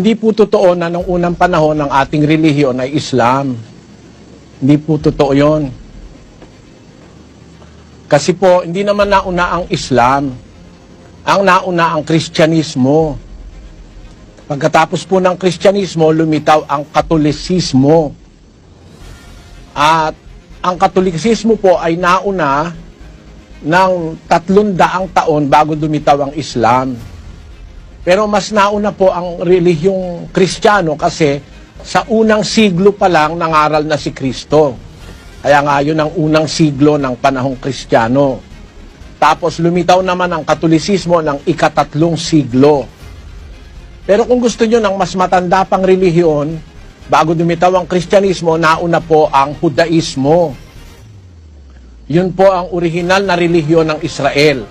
Hindi po totoo na nung unang panahon ng ating relihiyon ay Islam. Hindi po totoo yon. Kasi po, hindi naman nauna ang Islam. Ang nauna ang Kristyanismo. Pagkatapos po ng Kristyanismo, lumitaw ang Katolisismo. At ang Katolisismo po ay nauna ng tatlong daang taon bago lumitaw ang Islam. Pero mas nauna po ang relihiyong Kristiyano kasi sa unang siglo pa lang nangaral na si Kristo. Kaya nga yun ang unang siglo ng panahong Kristiyano. Tapos lumitaw naman ang Katolisismo ng ikatatlong siglo. Pero kung gusto nyo ng mas matanda pang relihiyon, bago lumitaw ang Kristyanismo, nauna po ang Hudaismo. Yun po ang orihinal na relihiyon ng Israel.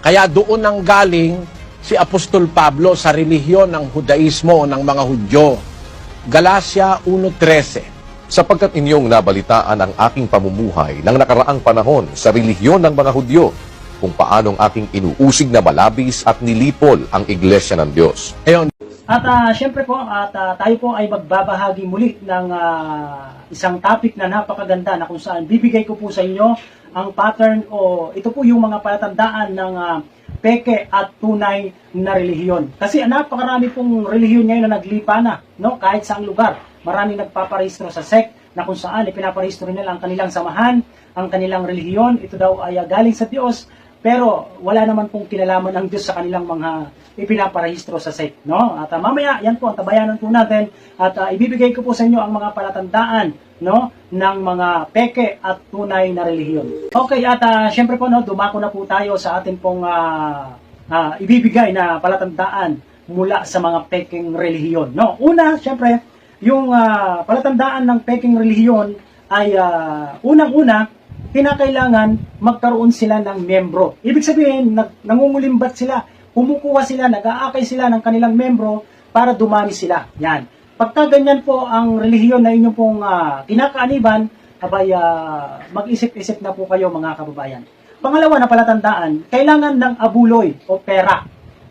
Kaya doon ang galing si Apostol Pablo sa relihiyon ng Hudaismo ng mga Hudyo. Galacia 1.13 sapagkat inyong nabalitaan ang aking pamumuhay ng nakaraang panahon sa relihiyon ng mga Hudyo, kung paanong aking inuusig na malabis at nilipol ang iglesia ng Diyos. Ayun, At ah, syempre po, at ah, tayo po ay magbabahagi muli ng ah, isang topic na napakaganda na kung saan bibigay ko po sa inyo ang pattern o ito po yung mga palatandaan ng ah, peke at tunay na relihiyon. Kasi ah, napakarami pong relihiyon ngayon na naglipa na, no? kahit saang lugar. Maraming nagpaparehistro sa sect na kung saan ipinaparehistro nila ang kanilang samahan, ang kanilang relihiyon. Ito daw ay ah, galing sa Diyos pero wala naman pong kinalaman ng Diyos sa kanilang mga ipinaparehistro sa sect, no? At ah, mamaya, yan po ang tabayanan po natin at ah, ibibigay ko po sa inyo ang mga palatandaan, no, ng mga peke at tunay na relihiyon. Okay, at ah, syempre po no, dumako na po tayo sa atin pong ah, ah, ibibigay na palatandaan mula sa mga peking relihiyon, no? Una, syempre, yung ah, palatandaan ng peking relihiyon ay ah, unang-una kinakailangan magkaroon sila ng membro. Ibig sabihin, nag, nangungulimbat sila, kumukuha sila, nag-aakay sila ng kanilang membro para dumami sila. Yan. Pagka ganyan po ang relihiyon na inyo pong uh, kinakaaniban, abay, ah, mag-isip-isip na po kayo mga kababayan. Pangalawa na palatandaan, kailangan ng abuloy o pera.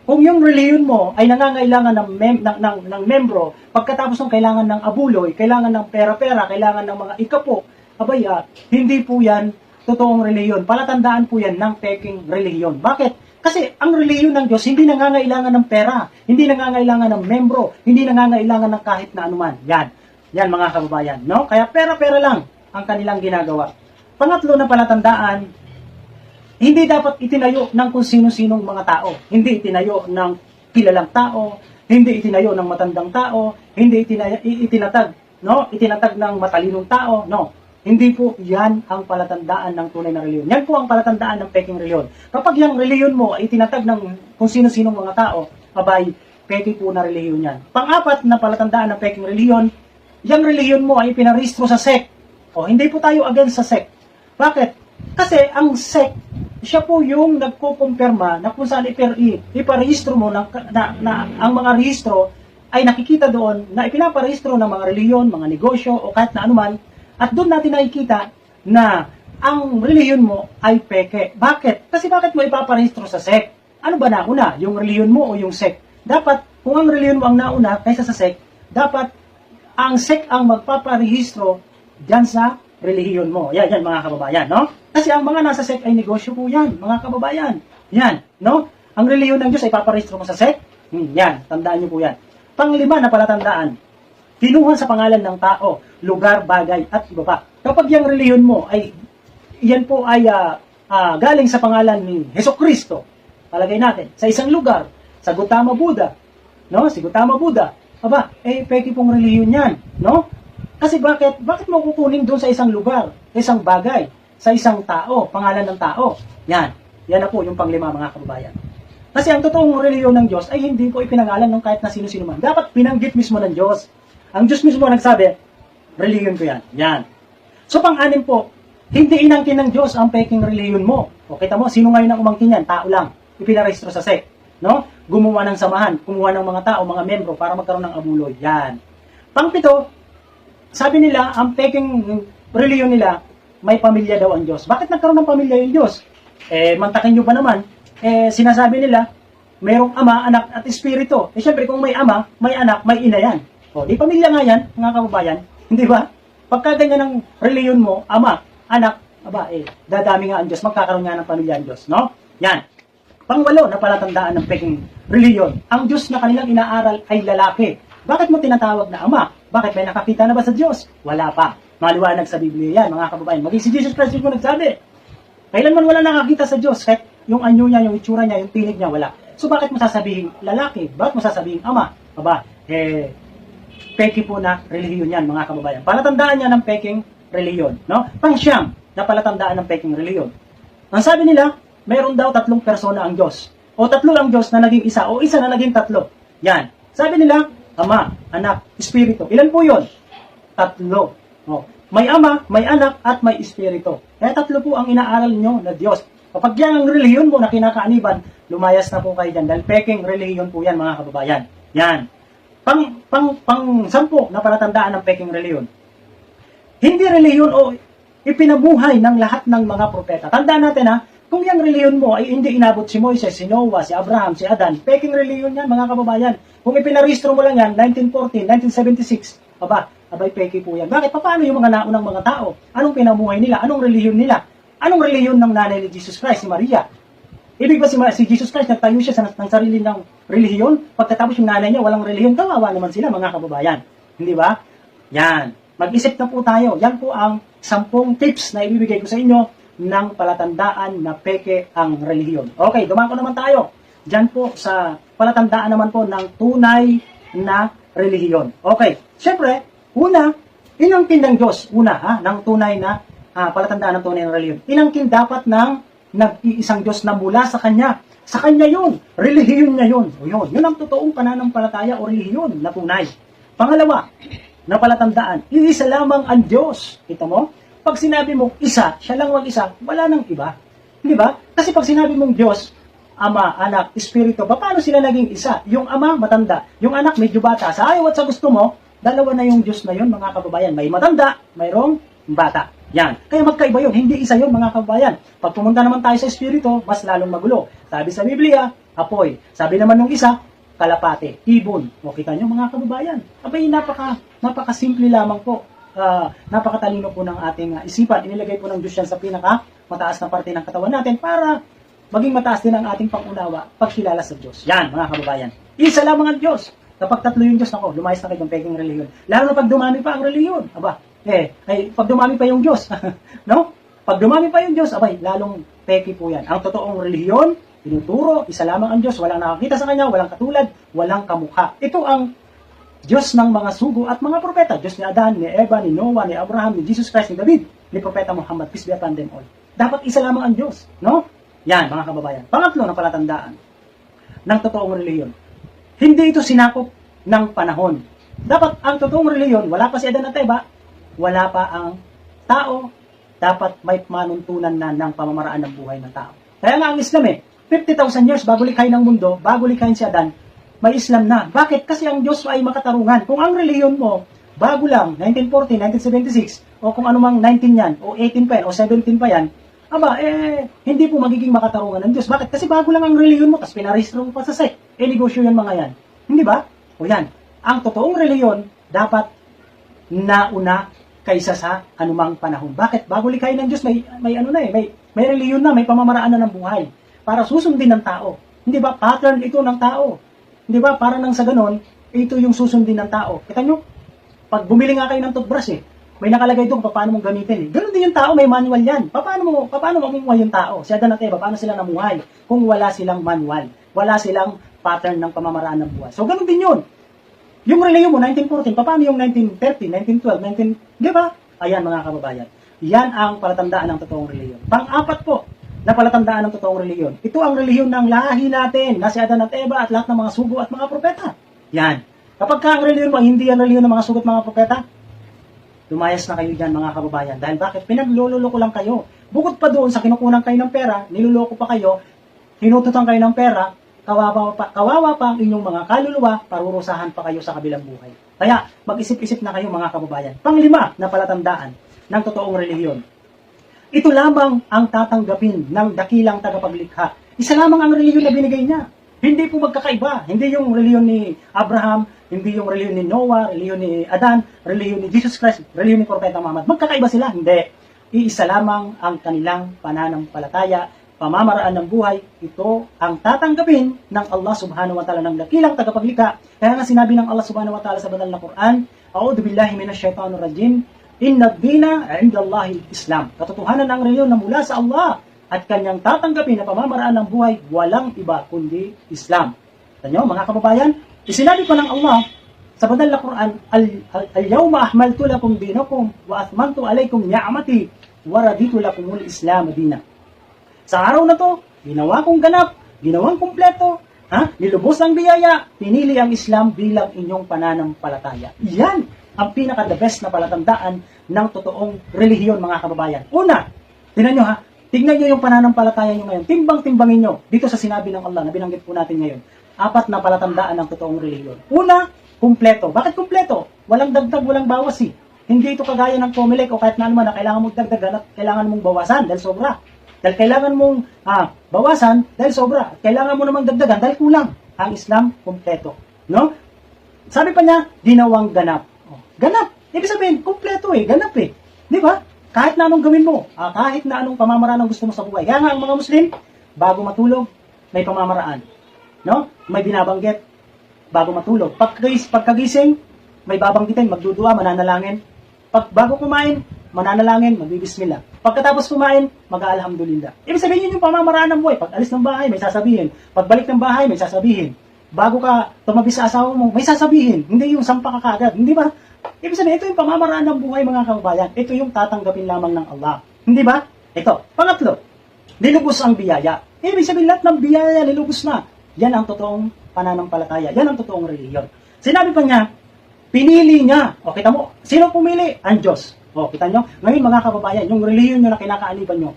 Kung yung relihiyon mo ay nangangailangan ng, mem- ng, ng, ng membro, pagkatapos ng kailangan ng abuloy, kailangan ng pera-pera, kailangan ng mga ikapo, abay, ah, hindi po yan totoong relihiyon. Palatandaan po yan ng peking relihiyon. Bakit? Kasi ang relihiyon ng Diyos hindi nangangailangan ng pera, hindi nangangailangan ng membro, hindi nangangailangan ng kahit na anuman. Yan. Yan mga kababayan. No? Kaya pera-pera lang ang kanilang ginagawa. Pangatlo na palatandaan, hindi dapat itinayo ng kung sino-sinong mga tao. Hindi itinayo ng kilalang tao, hindi itinayo ng matandang tao, hindi itinayo, itinatag, no? Itinatag ng matalinong tao, no? Hindi po yan ang palatandaan ng tunay na reliyon. Yan po ang palatandaan ng peking reliyon. Kapag yung reliyon mo ay itinatag ng kung sino-sinong mga tao, abay, peke po na reliyon yan. Pang-apat na palatandaan ng peking reliyon, yung reliyon mo ay pinarehistro sa sect. O, hindi po tayo against sa sect. Bakit? Kasi ang sect, siya po yung nagkukumpirma na kung saan ipar- iparehistro mo ng, na, na, ang mga rehistro ay nakikita doon na ipinaparehistro ng mga reliyon, mga negosyo o kahit na anuman at doon natin nakikita na ang reliyon mo ay peke. Bakit? Kasi bakit mo ipaparehistro sa sect? Ano ba nauna? Yung reliyon mo o yung sect? Dapat, kung ang reliyon mo ang nauna kaysa sa sect, dapat ang sect ang magpaparehistro dyan sa relihiyon mo. Yan, yan mga kababayan, no? Kasi ang mga nasa sect ay negosyo po yan, mga kababayan. Yan, no? Ang relihiyon ng Diyos ay paparehistro mo sa sect? Hmm, yan, tandaan niyo po yan. Panglima na palatandaan, kinuha sa pangalan ng tao, lugar, bagay, at iba pa. Kapag yung reliyon mo ay, yan po ay ah, ah, galing sa pangalan ni Heso Kristo, palagay natin, sa isang lugar, sa Gautama Buddha, no? Si Gautama Buddha, aba, eh, peki pong reliyon yan, no? Kasi bakit, bakit mo kukunin doon sa isang lugar, isang bagay, sa isang tao, pangalan ng tao? Yan, yan na po yung panglima mga kababayan. Kasi ang totoong reliyon ng Diyos ay hindi po ipinangalan ng kahit na sino-sino man. Dapat pinanggit mismo ng Diyos. Ang Diyos mismo nagsabi, reliyon ko yan. Yan. So pang-anim po, hindi inangkin ng Diyos ang peking reliyon mo. O kita mo, sino ngayon ang umangkin yan? Tao lang. Ipinarehistro sa sect. No? Gumawa ng samahan, kumuha ng mga tao, mga membro para magkaroon ng abuloy. Yan. Pangpito, sabi nila, ang peking reliyon nila, may pamilya daw ang Diyos. Bakit nagkaroon ng pamilya yung Diyos? Eh, mantakin nyo ba naman? Eh, sinasabi nila merong ama, anak, at espiritu. Eh syempre, kung may ama, may anak, may ina yan. O, di pamilya nga yan, mga kababayan. Hindi ba? Pagka ganyan ang reliyon mo, ama, anak, aba, eh, dadami nga ang Diyos, magkakaroon nga ng pamilya ang Diyos, no? Yan. Pangwalo na palatandaan ng peking reliyon. Ang Diyos na kanilang inaaral ay lalaki. Bakit mo tinatawag na ama? Bakit may nakakita na ba sa Diyos? Wala pa. Maliwanag sa Biblia yan, mga kababayan. Maging si Jesus Christ yung nagsabi. Kailanman wala nakakita sa Diyos. Kahit yung anyo niya, yung itsura niya, yung tinig niya, wala. So bakit mo sasabihin lalaki? Bakit mo sasabihin ama? Aba, eh, peki po na relihiyon yan, mga kababayan. Palatandaan niya ng peking relihiyon. No? Pangsyam na palatandaan ng peking relihiyon. Ang sabi nila, meron daw tatlong persona ang Diyos. O tatlo ang Diyos na naging isa, o isa na naging tatlo. Yan. Sabi nila, Ama, Anak, Espiritu. Ilan po yon? Tatlo. O, may Ama, may Anak, at may Espiritu. Kaya tatlo po ang inaaral nyo na Diyos. Kapag yan ang relihiyon mo na kinakaaniban, lumayas na po kayo dyan. Dahil peking relihiyon po yan, mga kababayan. Yan. Pang, pang, pang sampu na palatandaan ng peking relihiyon. Hindi relihiyon o ipinabuhay ng lahat ng mga propeta. Tandaan natin ha, kung yung relihiyon mo ay hindi inabot si Moises, si Noah, si Abraham, si Adan, peking relihiyon yan mga kababayan. Kung ipinarehistro mo lang yan, 1914, 1976, aba, abay peki po yan. Bakit? Paano yung mga naunang mga tao? Anong pinamuhay nila? Anong relihiyon nila? Anong relihiyon ng nanay ni Jesus Christ, si Maria? Ibig ba si, si Jesus Christ nagtayo siya sa ng sarili ng relihiyon? Pagkatapos yung nanay niya walang relihiyon, kawawa naman sila mga kababayan. Hindi ba? Yan. Mag-isip na po tayo. Yan po ang sampung tips na ibibigay ko sa inyo ng palatandaan na peke ang relihiyon. Okay, dumako naman tayo. Diyan po sa palatandaan naman po ng tunay na relihiyon. Okay, syempre, una, inangkin ng Diyos, una ha, ng tunay na ah, palatandaan ng tunay na relihiyon. Inangkin dapat ng nag-iisang Diyos na mula sa Kanya. Sa Kanya yun. Relihiyon niya yun. O yun. Yun ang totoong pananampalataya o relihiyon na tunay. Pangalawa, na palatandaan, iisa lamang ang Diyos. Kita mo? Pag sinabi mong isa, siya lang mag-isa, wala nang iba. Di ba? Kasi pag sinabi mong Diyos, Ama, Anak, Espiritu, paano sila naging isa? Yung Ama, matanda. Yung anak, medyo bata. Sa ayaw at sa gusto mo, dalawa na yung Diyos na yun, mga kababayan. May matanda, mayroong bata. Yan. Kaya magkaiba yun. Hindi isa yun, mga kababayan. Pag pumunta naman tayo sa Espiritu, mas lalong magulo. Sabi sa Biblia, apoy. Sabi naman nung isa, kalapate, ibon. O kita nyo mga kababayan. Abay, napaka, napaka-simple lamang po. Ah, napakatalino po ng ating ah, isipan. Inilagay po ng Diyos yan sa pinaka mataas na parte ng katawan natin para maging mataas din ang ating pangunawa pagkilala sa Diyos. Yan, mga kababayan. Isa lamang ang Diyos. Kapag tatlo yung Diyos, ako, lumayas na kayo ng peking reliyon. Lalo na pag dumami pa ang reliyon. Aba, eh, ay, pag dumami pa yung Diyos. no? Pag dumami pa yung Diyos, abay, lalong peki po yan. Ang totoong relihiyon, tinuturo, isa lamang ang Diyos, walang nakakita sa Kanya, walang katulad, walang kamukha. Ito ang Diyos ng mga sugo at mga propeta. Diyos ni Adan, ni Eva, ni Noah, ni Abraham, ni Jesus Christ, ni David, ni Propeta Muhammad, peace be upon them all. Dapat isa lamang ang Diyos. No? Yan, mga kababayan. Pangatlo na palatandaan ng totoong reliyon. Hindi ito sinakop ng panahon. Dapat ang totoong reliyon, wala pa si Adan at Eva, wala pa ang tao, dapat may manuntunan na ng pamamaraan ng buhay ng tao. Kaya nga ang Islam eh, 50,000 years bago likhain ng mundo, bago likhain si Adan, may Islam na. Bakit? Kasi ang Diyos ay makatarungan. Kung ang reliyon mo, bago lang, 1940, 1976, o kung anumang 19 yan, o 18 pa yan, o 17 pa yan, aba, eh, hindi po magiging makatarungan ng Diyos. Bakit? Kasi bago lang ang reliyon mo, tapos pinarehistro mo pa sa SEC. Eh, negosyo yan mga yan. Hindi ba? O yan. Ang totoong reliyon, dapat nauna kaysa sa anumang panahon. Bakit? Bago likhain ng Diyos, may, may ano na eh, may, may reliyon na, may pamamaraan na ng buhay para susundin ng tao. Hindi ba? Pattern ito ng tao. Hindi ba? Para nang sa ganon, ito yung susundin ng tao. Kita nyo? Pag bumili nga kayo ng toothbrush eh, may nakalagay doon paano mong gamitin eh. Ganon din yung tao, may manual yan. Paano mo, paano mamumuhay yung tao? Si Adan at Eva, paano sila namuhay? Kung wala silang manual, wala silang pattern ng pamamaraan ng buhay. So, ganon din yun. Yung reliyon mo, 1914, paano yung 1930, 1912, 19... Di ba? Ayan mga kababayan. Yan ang palatandaan ng totoong reliyon. Pang-apat po, na palatandaan ng totoong reliyon. Ito ang reliyon ng lahi natin, na si Adan at Eva at lahat ng mga sugo at mga propeta. Yan. Kapag ka ang reliyon mo, hindi yan reliyon ng mga sugo at mga propeta, lumayas na kayo dyan mga kababayan. Dahil bakit? Pinagluloko lang kayo. Bukod pa doon sa kinukunan kayo ng pera, niluloko pa kayo, hinututan kayo ng pera, kawawa pa, kawawa pa ang inyong mga kaluluwa, parurusahan pa kayo sa kabilang buhay. Kaya, mag-isip-isip na kayo mga kababayan. Panglima na palatandaan ng totoong relihiyon. Ito lamang ang tatanggapin ng dakilang tagapaglikha. Isa lamang ang relihiyon na binigay niya. Hindi po magkakaiba. Hindi yung reliyon ni Abraham, hindi yung reliyon ni Noah, reliyon ni Adan, reliyon ni Jesus Christ, reliyon ni Propeta Muhammad. Magkakaiba sila? Hindi. Iisa lamang ang kanilang pananampalataya, pamamaraan ng buhay. Ito ang tatanggapin ng Allah subhanahu wa ta'ala ng dakilang tagapaglikha. Kaya nga sinabi ng Allah subhanahu wa ta'ala sa banal na Quran, A'udhu billahi minash shaitanir rajim, Inna dina indallahi islam Katotohanan ng reliyon na mula sa Allah at kanyang tatanggapin na pamamaraan ng buhay, walang iba kundi Islam. Tanyo, mga kababayan, isinabi pa ng Allah sa banal na Quran, Al- al- Al-yawma ahmaltu lakum dinakum wa athmantu alaykum ni'amati wa raditu lakumul Islam dina. Sa araw na to, ginawa kong ganap, ginawang kumpleto, ha? nilubos ang biyaya, pinili ang Islam bilang inyong pananampalataya. Yan ang pinaka-the best na palatandaan ng totoong relihiyon, mga kababayan. Una, tinan nyo ha, tignan nyo yung pananampalataya nyo ngayon. Timbang-timbangin nyo dito sa sinabi ng Allah na binanggit po natin ngayon. Apat na palatandaan ng totoong relihiyon. Una, kumpleto. Bakit kumpleto? Walang dagdag, walang bawas eh. Hindi ito kagaya ng Comelec o kahit na naman na kailangan mong dagdagan at kailangan mong bawasan dahil sobra. Dahil kailangan mong ah, bawasan dahil sobra. Kailangan mo namang dagdagan dahil kulang. Ang Islam, kumpleto. No? Sabi pa niya, ginawang ganap. Oh, ganap. Ibig sabihin, kumpleto eh. Ganap eh. Di ba? Kahit na anong gawin mo, ah, kahit na anong pamamaraan ang gusto mo sa buhay. Kaya nga ang mga Muslim, bago matulog, may pamamaraan. No? May binabanggit bago matulog. Pagkagis, pagkagising, may babanggitin, magdudua, mananalangin. Pag bago kumain, mananalangin, magbibismillah. Pagkatapos kumain, mag-aalhamdulillah. Ibig sabihin yun yung pamamaraan ng buhay. Pag alis ng bahay, may sasabihin. Pagbalik ng bahay, may sasabihin. Bago ka tumabi sa asawa mo, may sasabihin. Hindi yung sampa ka kagad. Hindi ba? Ibig sabihin, ito yung pamamaraan ng buhay, mga kababayan. Ito yung tatanggapin lamang ng Allah. Hindi ba? Ito. Pangatlo, nilubos ang biyaya. Ibig sabihin, lahat ng biyaya nilubos na. Yan ang totoong pananampalataya. Yan ang totoong reliyon. Sinabi pa niya, pinili niya. O, kita mo, sino pumili? Ang Diyos. O, kita nyo? Ngayon, mga kababayan, yung reliyon nyo na kinakaaniban nyo,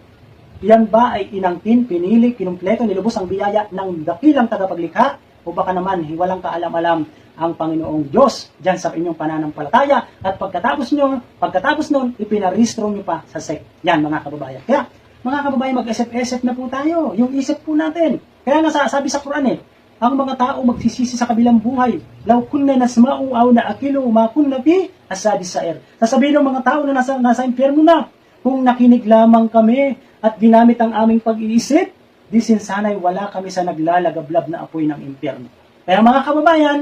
yan ba ay inangkin, pinili, kinumpleto, nilubos ang biyaya ng dakilang tagapaglikha? O baka naman, walang kaalam-alam ang Panginoong Diyos dyan sa inyong pananampalataya at pagkatapos nyo, pagkatapos nun, ipinarehistro nyo pa sa SEC. Yan, mga kababayan. Kaya, mga kababayan, mag-isip-isip na po tayo. Yung isip po natin. Kaya nga sa- sabi sa Quran eh, ang mga tao magsisisi sa kabilang buhay. Law kunna nasma'u aw naakilu ma kunna fi asadi sa'ir. Sasabihin ng mga tao na nasa, nasa impyerno na, kung nakinig lamang kami at ginamit ang aming pag-iisip, di sinsanay wala kami sa naglalagablab na apoy ng impyerno. Kaya mga kababayan,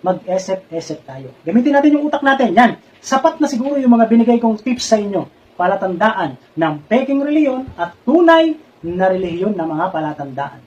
mag-esep-esep tayo. Gamitin natin yung utak natin. Yan. Sapat na siguro yung mga binigay kong tips sa inyo. Palatandaan ng peking reliyon at tunay na relihiyon na mga palatandaan.